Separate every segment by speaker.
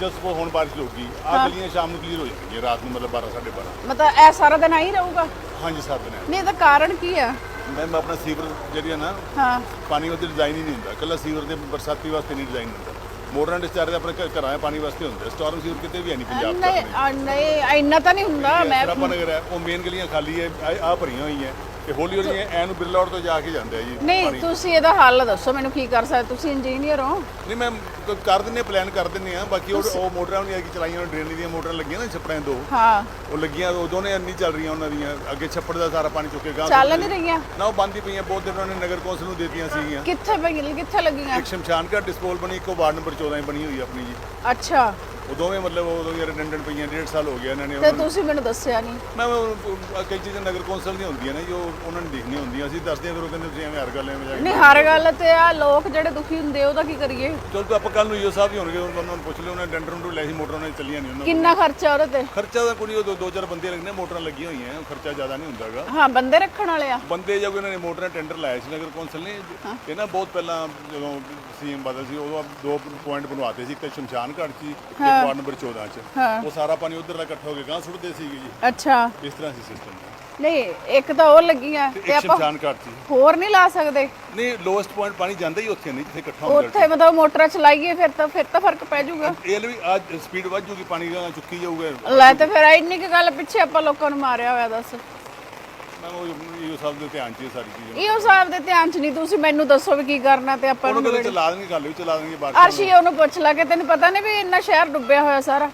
Speaker 1: ਜਸ ਕੋ ਹੁਣ ਬਾਰਿਸ਼ ਹੋਊਗੀ ਆ ਗਲੀਆਂ ਸ਼ਾਮ ਨੂੰ ਕਲੀਅਰ ਹੋ ਜਾਣਗੀਆਂ ਰਾਤ ਨੂੰ ਮਤਲਬ 12 12:30
Speaker 2: ਮਤਲਬ ਇਹ ਸਾਰਾ ਦਿਨ ਆਈ ਰਹੂਗਾ?
Speaker 1: ਹਾਂਜੀ ਸੱਤ ਦਿਨ
Speaker 2: ਨਹੀਂ ਇਹਦਾ ਕਾਰਨ ਕੀ ਆ?
Speaker 1: ਮੈਮ ਆਪਣਾ ਸੀਵਰ ਜਿਹੜੀ ਹੈ ਨਾ
Speaker 2: ਹਾਂ।
Speaker 1: ਪਾਣੀ ਵਾਸਤੇ ਡਿਜ਼ਾਈਨ ਹੀ ਨਹੀਂ ਹੁੰਦਾ। ਕੱਲਾ ਸੀਵਰ ਦੇ ਬਰਸਾਤੀ ਵਾਸਤੇ ਨਹੀਂ ਡਿਜ਼ਾਈਨ ਹੁੰਦਾ। ਮੋਟਰਾਂ ਡਿਸਚਾਰਜ ਆਪਣੇ ਘ- ਘਰਾਂ ਦੇ ਪਾਣੀ ਵਾਸਤੇ ਹੁੰਦਾ। ਸਟਾਰਮ ਸੀਵਰ ਕਿਤੇ ਵੀ ਹੈ ਨਹੀਂ ਪੰਜਾਬ
Speaker 2: ਨਹੀਂ ਆ, ਨਹੀਂ ਇੰਨਾ ਤਾਂ ਨਹੀਂ ਹੁੰਦਾ ਮੈਂ
Speaker 1: ਨਗਰ ਹੈ ਉਹ ਮੇਨ ਗਲੀਆਂ ਖਾਲੀ ਹੈ ਆ ਭਰੀਆਂ ਹੋਈਆਂ। ਤੇ ਹੌਲੀ ਹੌਲੀ ਐ ਨੂੰ ਬਿਰਲਾ ਰੋਡ ਤੋਂ ਜਾ ਕੇ ਜਾਂਦੇ ਆ ਜੀ
Speaker 2: ਨਹੀਂ ਤੁਸੀਂ ਇਹਦਾ ਹੱਲ ਦੱਸੋ ਮੈਨੂੰ ਕੀ ਕਰ ਸਕਦੇ? ਤੁਸੀਂ ਇੰਜੀਨੀਅਰ ਹੋ।
Speaker 1: ਨਹੀਂ ਮੈਂ ਕ- ਕਰ ਦਿੰਨੇ ਪਲਾਨ ਕਰ ਦਿੰਨੇ ਆ ਬਾਕੀ ਉਹ ਉਹ ਮੋਟਰਾਂ ਨਹੀਂ ਆ ਕਿ ਚਲਾਈਆਂ ਉਹ ਡਰੇਨ ਦੀਆਂ ਮੋਟਰਾਂ ਲੱਗੀਆਂ ਨਾ ਛੱਪੜਾਂ ਦੋ।
Speaker 2: ਹਾਂ।
Speaker 1: ਉਹ ਲੱਗੀਆਂ ਉਹ ਦੋਨੇ ਨਹੀਂ ਚੱਲ ਰਹੀਆਂ ਉਹਨਾਂ ਦੀਆਂ ਅੱਗੇ ਛੱਪੜ ਦਾ ਸਾਰਾ ਪਾਣੀ ਚੁੱਕੇ ਗਾਂ
Speaker 2: ਚੱਲ ਨਹੀਂ ਰਹੀਆਂ।
Speaker 1: ਨਾ ਉਹ ਬੰਦ ਹੀ ਪਈਆਂ ਬਹੁਤ ਦਿਨ ਉਹਨਾਂ ਨੇ ਨਗਰ ਕੌਂਸਲ ਨੂੰ ਦੇਤੀਆਂ ਸੀਗੀਆਂ।
Speaker 2: ਕਿੱਥੇ ਪਈ ਕਿੱਥੇ ਲੱਗੀਆਂ?
Speaker 1: ਇੱਕ ਸ਼ਮਸ਼ਾਨ ਘਾਟ ਡਿਸਪੋਲ ਬਣੀ ਇੱਕ ਉਹ ਵਾਰਡ ਨੰਬਰ 14 ਹੀ ਬਣੀ ਹੋਈ ਆ ਆਪਣੀ ਜੀ।
Speaker 2: ਅੱਛਾ।
Speaker 1: ਉਹ ਦੋਵੇਂ ਮਤਲਬ ਉਹ ਦੋਵੇਂ ਰਿਡੰਡੈਂਟ ਪਈਆਂ ਡੇਢ ਸਾਲ ਹੋ ਗਿਆ ਇਹਨਾਂ ਨੇ
Speaker 2: ਤੇ ਤੁਸੀਂ ਮੈਨੂੰ ਦੱਸਿਆ ਨਹੀਂ।
Speaker 1: ਮੈਂ ਉਹ- ਕਈ ਚੀਜ਼ਾਂ ਨਗਰ ਕੌਂਸਲ ਦੀਆਂ ਹੁੰਦੀਆਂ ਨੇ ਜੋ ਉਹਨਾਂ ਨੂੰ ਦੇਖਣੀਆਂ ਹੁੰਦੀਆਂ ਅਸੀਂ ਦੱਸਦੇ ਹਾਂ ਫਿਰ ਉਹ ਕਹਿੰਦੇ ਤੁਸੀਂ ਐਵੇਂ ਹਰ ਗੱਲ ਐਵੇਂ ਜਾ ਕੇ
Speaker 2: ਨਹੀਂ ਹਰ ਗੱਲ ਤੇ ਆ ਲੋਕ ਜਿਹੜੇ ਦੁਖੀ ਹੁੰਦੇ ਉਹਦਾ ਕੀ ਕਰੀਏ?
Speaker 1: ਚਲ ਤਾਂ ਆਪਾਂ ਕੱਲ ਨੂੰ ਈਓ ਸਾਹਿਬ ਹੀ ਹੋਣਗੇ ਉਹਨਾਂ ਨੂੰ ਪੁੱਛ ਲਿਓ ਉਹਨਾਂ ਡੰਡਰ ਨੂੰ ਲੈ ਸੀ ਮੋਟਰਾਂ ਨੇ ਚੱਲੀਆਂ ਨਹੀਂ ਉਹਨਾਂ ਕੋਲ।
Speaker 2: ਕਿੰਨਾ ਖਰਚਾ ਉਹਦੇ ਤੇ?
Speaker 1: ਖਰਚਾ ਤਾਂ ਕੋਈ ਉਹ ਦੋ ਦੋ ਚਾਰ ਬੰਦੇ ਲੱਗਣੇ ਮੋਟਰਾਂ ਲੱਗੀਆਂ ਹੋਈਆਂ ਖਰਚਾ ਜ਼ਿਆਦਾ ਨਹੀਂ ਹੁੰਦਾਗਾ।
Speaker 2: ਹਾਂ ਬੰਦੇ ਰੱਖਣ ਵਾਲੇ ਆ।
Speaker 1: ਬੰਦੇ ਜਦੋਂ ਇਹਨਾਂ ਨੇ ਮੋਟਰਾਂ ਟੈਂਡਰ ਲਾਇਆ ਸੀ ਨਗਰ ਕੌਂਸਲ ਨੇ ਇਹ ਨਾ ਬਹੁਤ ਪਹਿਲਾਂ ਜਦੋਂ ਸੀਐਮ ਬਦਲ ਸੀ ਉਦੋਂ ਦੋ ਪੁਆਇੰਟ ਬਣਵਾਤੇ ਸੀ ਇੱਕ ਸ਼ਮਸ਼ਾਨ ਘਾਟ ਸੀ ਇੱਕ ਵਾਰਡ ਨੰਬਰ 14 ਚ।
Speaker 2: ਹਾਂ।
Speaker 1: ਉਹ ਸਾਰਾ ਪਾਣੀ ਉਧਰ ਦਾ ਇਕੱਠਾ ਹੋ ਕੇ ਗਾਂ ਸੁੱਟਦੇ ਸੀਗੇ ਜੀ।
Speaker 2: ਅੱਛਾ।
Speaker 1: ਇਸ ਤਰ੍ਹਾਂ ਸੀ ਸਿਸਟਮ
Speaker 2: ਨਹੀਂ ਇੱਕ ਤਾਂ ਉਹ ਲੱਗੀਆਂ
Speaker 1: ਤੇ
Speaker 2: ਤੇ
Speaker 1: ਇੱਕ
Speaker 2: ਆਪਾਂ
Speaker 1: ਸ਼ਮਸ਼ਾਨ ਘਾਟ ਸੀ
Speaker 2: ਹੋਰ ਨਹੀਂ ਲਾ ਸਕਦੇ।
Speaker 1: ਨਹੀਂ ਲੋਐਸਟ ਪੁਆਇੰਟ ਪਾਣੀ ਜਾਂਦਾ ਹੀ ਉੱਥੇ ਨਹੀਂ ਜਿੱਥੇ ਇਕੱਠਾ ਹੁੰਦਾ
Speaker 2: ਉੱਥੇ ਮਤਲਬ ਮੋਟਰਾਂ ਚਲਾਈਏ ਫਿਰ ਤਾਂ ਫਿਰ ਤਾਂ ਫ਼ਰਕ ਪੈ ਜਾਊਗਾ।
Speaker 1: ਇਹ ਲਈ ਅੱਜ ਸਪੀਡ ਵੱਧ ਜੂਗੀ ਪਾਣੀ ਦਾ ਚੁੱਕੀ ਜਾਊਗਾ।
Speaker 2: ਲੈ ਤੇ ਫਿਰ ਇੰਨੀ ਕੁ ਗੱਲ ਪਿੱਛੇ ਆਪਾਂ ਲੋਕਾਂ ਨੂੰ ਮਾਰਿਆ ਹੋਇਆ ਦੱਸ।
Speaker 1: ਮੈਂ ਉਹ ਇਹ ਸਭ ਦੇ ਧਿਆਨ ਚ ਇਹ ਸਾਰੀ ਚੀਜ਼ਾਂ
Speaker 2: ਇਹੋ ਸਾਹਿਬ ਦੇ ਧਿਆਨ ਚ ਨਹੀਂ ਤੁਸੀਂ ਮੈਨੂੰ ਦੱਸੋ ਵੀ ਕੀ ਕਰਨਾ ਤੇ ਆਪਾਂ
Speaker 1: ਉਹਨੂੰ ਕਹਿੰਦੇ ਚਲਾ ਦੇਣਗੇ ਗੱਲ ਵੀ ਚਲਾ ਦੇਣਗੇ ਬਾਅਦ
Speaker 2: ਅਰਸ਼ੀ ਉਹਨੂੰ ਪੁੱਛ ਲਾ ਕਿ ਤੈਨੂੰ ਪਤਾ ਨਹੀਂ ਵੀ ਇੰਨਾ ਸ਼ਹਿਰ ਡੁੱਬਿਆ ਹੋਇਆ ਸਾਰਾ।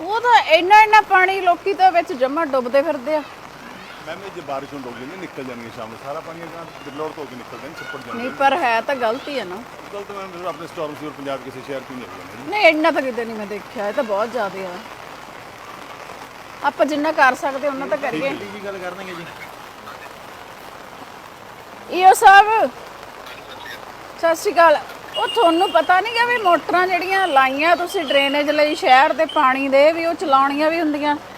Speaker 2: ਉਹ ਤਾਂ ਇੰਨਾ ਇੰਨਾ ਪਾਣੀ ਲੋਕੀ ਤਾਂ ਵਿੱਚ ਜਮਾ ਡੁੱਬਦੇ ਫਿਰਦੇ ਆ।
Speaker 1: ਮੈਂ ਵੀ ਜੇ ਬਾਰਿਸ਼ ਹੋਣ ਲੱਗ ਜਾਂਦੀ ਨਿਕਲ ਜਾਣਗੇ ਸ਼ਾਮ ਨੂੰ। ਸਾਰਾ ਪਾਣੀ ਅਗਾਂ ਬਿਰਲੋਰ ਤੋਂ ਹੋ ਕੇ ਨਿਕਲਦਾ ਨਹੀਂ ਛੱਪੜ ਜਾਂਦਾ
Speaker 2: ਨਹੀਂ ਪਰ ਹੈ ਤਾਂ ਗਲਤੀ ਹੈ ਨਾ।
Speaker 1: ਗੱਲ ਤਾਂ ਮੈਂ ਫਿਰ ਆਪਣੇ ਸਟਾਰਮ ਸੀਵਰ ਪੰਜਾਬ ਕਿਸੇ ਸ਼ਹਿਰ ਤੋਂ ਹੀ ਨਿਕਲ ਜਾਂਦਾ
Speaker 2: ਨਹੀਂ ਇੰਨਾ ਤਾਂ ਕਿਤੇ ਨਹੀਂ ਮੈਂ ਦੇਖਿਆ ਇਹ ਤਾਂ ਬਹੁਤ ਜ਼ਿਆਦਾ ਆ। ਆਪਾਂ ਜਿੰਨਾ ਕਰ ਸਕਦੇ ਉਹਨਾਂ ਤਾਂ ਕਰੀਏ।
Speaker 3: ਕੀ ਗੱਲ ਕਰਨਗੇ ਜੀ।
Speaker 2: ਈਓ ਸਾਹਿਬ ਸਤਿ ਸ਼੍ਰੀ ਅਕਾਲ। ਉਹ ਤੁਹਾਨੂੰ ਪਤਾ ਨਹੀਂ ਕਿ ਵੀ ਮੋਟਰਾਂ ਜਿਹੜੀਆਂ ਲਾਈਆਂ ਤੁਸੀਂ ਡਰੇਨੇਜ ਲਈ ਸ਼ਹਿਰ ਦੇ ਪਾਣੀ ਦੇ ਵੀ ਉਹ ਚਲਾਉਣੀਆਂ ਵੀ ਹੁੰਦੀਆਂ। ਤੇ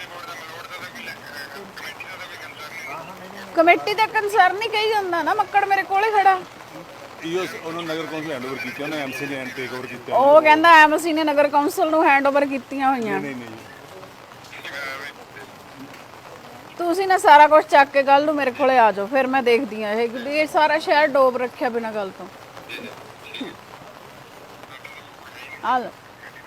Speaker 2: ਕਮੇਟੀ ਦਾ ਕੰਸਰਨ ਹੀ ਕਹੀ ਜਾਂਦਾ ਨਾ ਮੱਕੜ ਮੇਰੇ ਕੋਲੇ ਖੜਾ।
Speaker 1: ਈਓ ਉਹਨਾਂ ਨਗਰ ਕੌਂਸਲ ਹੈਂਡਓਵਰ ਕੀਤੀ ਉਹਨੇ ਐਮਸੀ ਨੇ ਟੇਕ ਓਵਰ ਕੀਤਾ।
Speaker 2: ਉਹ ਕਹਿੰਦਾ ਐਮਸੀ ਨੇ ਨਗਰ ਕੌਂਸਲ ਨੂੰ ਹੈਂਡਓਵਰ ਕੀਤੀਆਂ ਹੋਈਆਂ।
Speaker 1: ਨਹੀਂ ਨਹੀਂ
Speaker 2: ਤੁਸੀਂ ਨਾ ਸਾਰਾ ਕੁਝ ਚੱਕ ਕੇ ਕੱਲ ਨੂੰ ਮੇਰੇ ਕੋਲੇ ਆ ਜਾਓ ਫਿਰ ਮੈਂ ਦੇਖਦੀ ਆ ਇਹ ਇਹ ਸਾਰਾ ਸ਼ਹਿਰ ਡੋਬ ਰੱਖਿਆ ਬਿਨਾਂ ਗੱਲ ਤੋਂ। ਆ ਲਓ।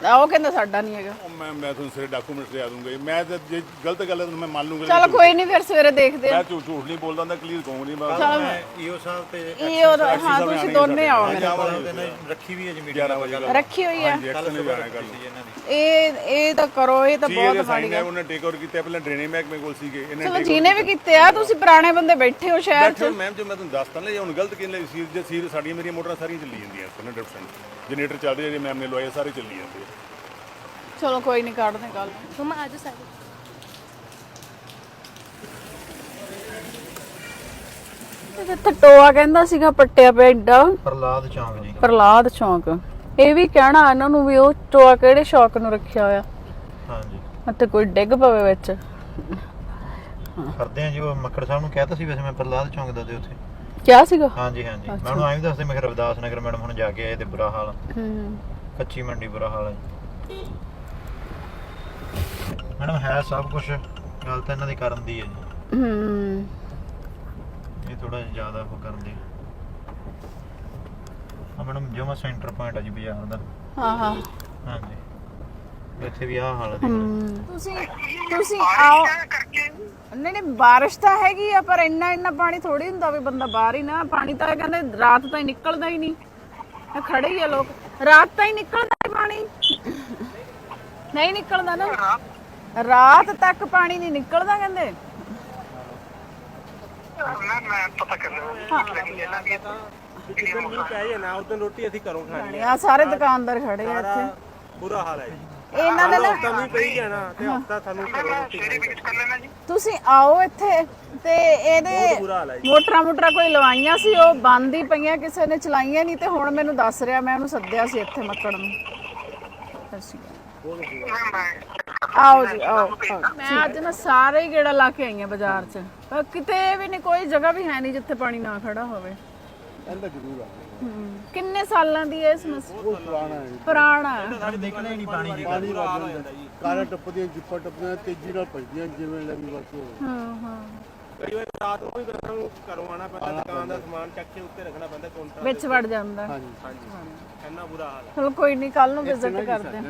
Speaker 2: ਆ ਉਹ ਕਹਿੰਦਾ ਸਾਡਾ ਨਹੀਂ ਹੈਗਾ।
Speaker 1: ਉਹ ਮੈਂ ਮੈਂ ਤੁਹਾਨੂੰ ਸਾਰੇ ਡਾਕੂਮੈਂਟਸ ਲਿਆ ਦੂੰਗਾ ਜੀ। ਮੈਂ ਤਾਂ ਜੇ ਗਲਤ ਗੱਲ ਹੈ ਤਾਂ ਮੈਂ ਮੰਨ ਲੂੰਗਾ
Speaker 2: ਚਲ ਕੋਈ ਨਹੀਂ ਫਿਰ ਸਵੇਰੇ ਦੇਖਦੇ ਆ
Speaker 1: ਮੈਂ ਝੂਠ ਝੂਠ ਨਹੀਂ ਬੋਲਦਾ ਹੁੰਦਾ ਕਲੀਅਰ ਕਹੂੰ ਨਹੀਂ ਮੈਂ
Speaker 3: ਈਓ ਸਾਹਿਬ ਤੇ
Speaker 2: ਇਹ ਹਾਂ ਤੁਸੀਂ ਦੋਨੇ ਆਓ ਮੇਰੇ
Speaker 3: ਨਾਲ ਰੱਖੀ ਵੀ ਹੈ ਜੀ ਮੀਟਿੰਗ
Speaker 1: 11 ਵਜੇ
Speaker 2: ਰੱਖੀ ਹੋਈ ਆ
Speaker 1: ਐਕਸ਼ਨ ਵੀ ਆਇਆ ਕੱਲ
Speaker 3: ਜੀ ਇਹਨਾਂ ਦੀ।
Speaker 2: ਇਹ ਇਹ ਤਾਂ ਕਰੋ ਇਹ ਤਾਂ
Speaker 1: ਜੀ
Speaker 2: ਬਹੁਤ ਮਾੜੀ
Speaker 1: ਹੈ ਉਹਨੇ ਟੇਕ ਓਵਰ ਕੀਤਾ ਪਹਿਲਾਂ ਡਰੇਨੇਜ ਮਹਿਕਮੇ ਕੋਲ ਸੀਗੇ। ਇਹਨੇ
Speaker 2: ਚਲੋ ਜਿਹਨੇ ਵੀ ਕੀਤੇ। ਆ ਤੁਸੀਂ ਪੁਰਾਣੇ ਬੰਦੇ ਬੈਠੇ ਹੋ ਸ਼ਹਿਰ 'ਚ।
Speaker 1: ਬੈਠੋ ਮੈਮ ਜੋ ਮੈਂ ਤੁਹਾਨੂੰ ਦੱਸਤਾ ਨਾ ਜੇ ਹੁਣ ਗਲਤ ਕਿਨ ਲਈ ਸੀਰ ਜੇ ਸੀਰ ਸਾਡੀਆਂ ਮੇਰੀਆਂ ਮੋਟਰਾਂ ਸਾਰੀਆਂ ਚੱਲੀ ਜਾਂਦੀਆਂ 100% ਜਨਰੇਟਰ ਚੱਲ ਰਿਹਾ ਜੇ ਮੈਮ ਨੇ ਲਵਾਏ ਸਾਰੇ ਚੱਲੀ ਜਾਂਦੇ ਆ।
Speaker 2: ਚਲੋ ਕੋਈ ਨਹੀਂ ਕੱਢਦੇ ਕੱਲ
Speaker 4: ਮਮਾ ਆਜੋ ਸਾਰੇ।
Speaker 2: ਇੱਥੇ ਟੋਆ ਕਹਿੰਦਾ ਸੀਗਾ ਪੱਟਿਆ ਪਿਆ ਏਡਾ।
Speaker 3: ਪ੍ਰਲਾਦ ਚੌਂਕ ਜੀ।
Speaker 2: ਪ੍ਰਲਾਦ ਚੌਂਕ। ਇਹ ਵੀ ਕਹਿਣਾ ਇਹਨਾਂ ਨੂੰ ਵੀ ਉਹ ਟੋਆ ਕਿਹੜੇ ਸ਼ੌਕ ਨੂੰ ਰੱਖਿਆ ਹੋਇਆ।
Speaker 3: ਹਾਂਜੀ।
Speaker 2: ਅਤੇ ਕੋਈ ਡਿੱਗ ਪਵੇ ਵਿੱਚ।
Speaker 3: ਕਰਦੇ ਆ ਜੀ ਉਹ ਮੱਕੜ ਸਾਹਿਬ ਨੂੰ ਕਹਿਤਾ ਸੀ ਵੈਸੇ ਮੈਂ ਪ੍ਰਲਾਦ ਚੌਂਕ ਦਾ ਤੇ ਉੱਥੇ।
Speaker 2: ਕਿਆ ਸੀਗਾ?
Speaker 3: ਹਾਂਜੀ ਹਾਂਜੀ। ਮੈਂ ਉਹਨੂੰ ਐਂ ਵੀ ਦੱਸਦੇ ਮੈਂ ਕਿਹਾ ਰਵਿਦਾਸ ਨਗਰ ਮੈਡਮ ਹੁਣ ਜਾ ਕੇ ਆਏ ਤੇ ਬੁਰਾ ਹਾਲ ਆ।
Speaker 2: ਹੂੰ
Speaker 3: ਕੱਚੀ ਮੰਡੀ ਬੁਰਾ ਹਾਲ ਹੈ ਮੈਡਮ ਹੈ ਸਭ ਕੁਝ ਗੱਲ ਤਾਂ ਇਹਨਾਂ ਦੀ ਕਰਨ ਦੀ ਹੈ ਜੀ।
Speaker 2: ਹੂੰ।
Speaker 3: ਇਹ ਥੋੜਾ ਜ਼ਿਆਦਾ ਉਹ ਕਰਦੇ ਆ ਮੈਡਮ ਜਮਾ ਸੈਂਟਰ ਪੁਆਇੰਟ ਆ ਜੀ ਬਾਜ਼ਾਰ ਦਾ।
Speaker 2: ਹਾਂ ਹਾਂ।
Speaker 3: ਹਾਂਜੀ। ਇੱਥੇ ਵੀ ਆਹ ਹਾਲ ਹੈ।
Speaker 2: ਤੁਸੀਂ ਤੁਸੀਂ ਆਓ। ਨਹੀਂ ਨਹੀਂ ਬਾਰਿਸ਼ ਤਾਂ ਹੈਗੀ ਆ ਪਰ ਇੰਨਾ ਇੰਨਾ ਪਾਣੀ ਥੋੜੀ ਹੁੰਦਾ ਵੀ ਬੰਦਾ ਬਾਹਰ ਹੀ ਨਾ ਪਾਣੀ ਤਾਂ ਇਹ ਕਹਿੰਦੇ ਰਾਤ ਤਾਂ ਹੀ ਨਿਕਲਦਾ ਹੀ ਨਹੀਂ। ਇਹ ਖੜੇ ਹੀ ਆ ਲੋਕ। ਰਾਤ ਤਾਂ ਹੀ ਨਿਕਲਦਾ ਹੀ ਪਾਣੀ। ਨਹੀਂ ਨਿਕਲਦਾ ਨਾ। ਰਾਤ ਤੱਕ ਪਾਣੀ ਨਹੀਂ ਨਿਕਲਦਾ ਕਹਿੰਦੇ।
Speaker 4: ਮੈਂ ਮੈਂ ਪਤਾ ਕਰ ਦੀ
Speaker 5: ਜਿੱਦਣ ਮੀਂਹ ਪੈ ਨਾ ਉਦੋਂ ਰੋਟੀ ਅਸੀਂ ਘਰੋਂ ਖਾਣੀ
Speaker 2: ਆ। ਸਾਰੇ ਦੁਕਾਨਦਾਰ ਖੜੇ ਆ ਇੱਥੇ।
Speaker 5: ਬੁਰਾ ਹਾਲ ਹੈ ਜੀ।
Speaker 2: ਇਹਨਾਂ ਦੇ ਨਾ
Speaker 5: ਹਫਤਾ ਮੀਂਹ ਪਈ ਜਾਣਾ ਤੇ ਹਫਤਾ ਸਾਨੂੰ ਰੋਟੀ
Speaker 4: ਕਰ ਲੈਣਾ ਜੀ।
Speaker 2: ਤੁਸੀਂ ਆਓ ਇੱਥੇ ਤੇ ਇਹਦੇ
Speaker 5: ਬੁਰਾ ਹਾਲ ਹੈ ਜੀ।
Speaker 2: ਮੋਟਰਾਂ ਮੋਟਰਾਂ ਕੋਈ ਲਵਾਈਆਂ ਸੀ ਉਹ ਬੰਦ ਹੀ ਪਈਆਂ ਕਿਸੇ ਨੇ ਚਲਾਈਆਂ ਨਹੀਂ ਤੇ ਹੁਣ ਮੈਨੂੰ ਦੱਸ ਰਿਹਾ ਮੈਂ ਉਹਨੂੰ ਸੱਦਿਆ ਸੀ ਇੱਥੇ ਮੱਕੜ ਨੂੰ। ਸਤਿ ਸ਼੍ਰੀ ਅਕਾਲ।
Speaker 4: ਮੈਂ ਮੈਂ
Speaker 2: ਆਓ ਜੀ ਆਓ ਆਓ। ਮੈਂ ਅੱਜ ਨਾ ਸਾਰੇ ਹੀ ਗੇੜਾ ਲਾ ਕੇ ਆਈ ਹਾਂ ਬਾਜ਼ਾਰ 'ਚ। ਪਰ ਕਿਤੇ ਵੀ ਨਹੀਂ ਕੋਈ ਜਗ੍ਹਾ ਵੀ ਹੈ ਨਹੀਂ ਜਿੱਥੇ ਪਾਣੀ ਨਾ ਖੜਾ ਹੋਵੇ।
Speaker 1: ਇਹਦਾ ਜ਼ਰੂਰ ਆ।
Speaker 2: ਹੂੰ। ਕਿੰਨੇ ਸਾਲਾਂ ਦੀ ਹੈ ਇਹ ਸਮੱਸਿਆ
Speaker 1: ਉਹ ਪੁਰਾਣਾ ਹੈ।
Speaker 2: ਪੁਰਾਣਾ ਹੈ।
Speaker 3: ਸਾਡੇ ਨਿਕਲੇ ਹੀ ਨਹੀਂ ਪਾਣੀ ਦੀ
Speaker 1: ਪਾਣੀ ਵੱਜ ਜਾਂਦਾ ਕਾਰਾਂ ਟੱਪਦੀਆਂ ਜਿੱਪਾਂ ਟੱਪਦੀਆਂ ਤੇਜ਼ੀ ਨਾਲ ਭਜਦੀਆਂ ਜਿਵੇਂ ਲੱਗੀ ਬਸ। ਉਹ
Speaker 2: ਹਾਂ ਹਾਂ।
Speaker 5: ਕਈ ਵਾਰ ਰਾਤ ਨੂੰ ਵੀ ਘਰੋਂ ਆਣਾ ਪੈਂਦਾ ਦੁਕਾਨ ਦਾ ਸਮਾਨ ਚੱਕ ਕੇ ਉੱਤੇ ਰੱਖਣਾ ਪੈਂਦਾ ਕਾਊਂਟਰ
Speaker 2: ਵਿੱਚ ਵੜ ਜਾਂਦਾ।
Speaker 1: ਹਾਂਜੀ।
Speaker 5: ਹਾਂਜੀ। ਇੰਨਾ ਬੁਰਾ ਹਾਲ ਹੈ।
Speaker 2: ਚਲੋ ਕੋਈ ਨਹੀਂ ਕੱਲ ਨੂੰ ਵਿਜ਼ਿਟ ਕਰਦੇ ਹਾਂ।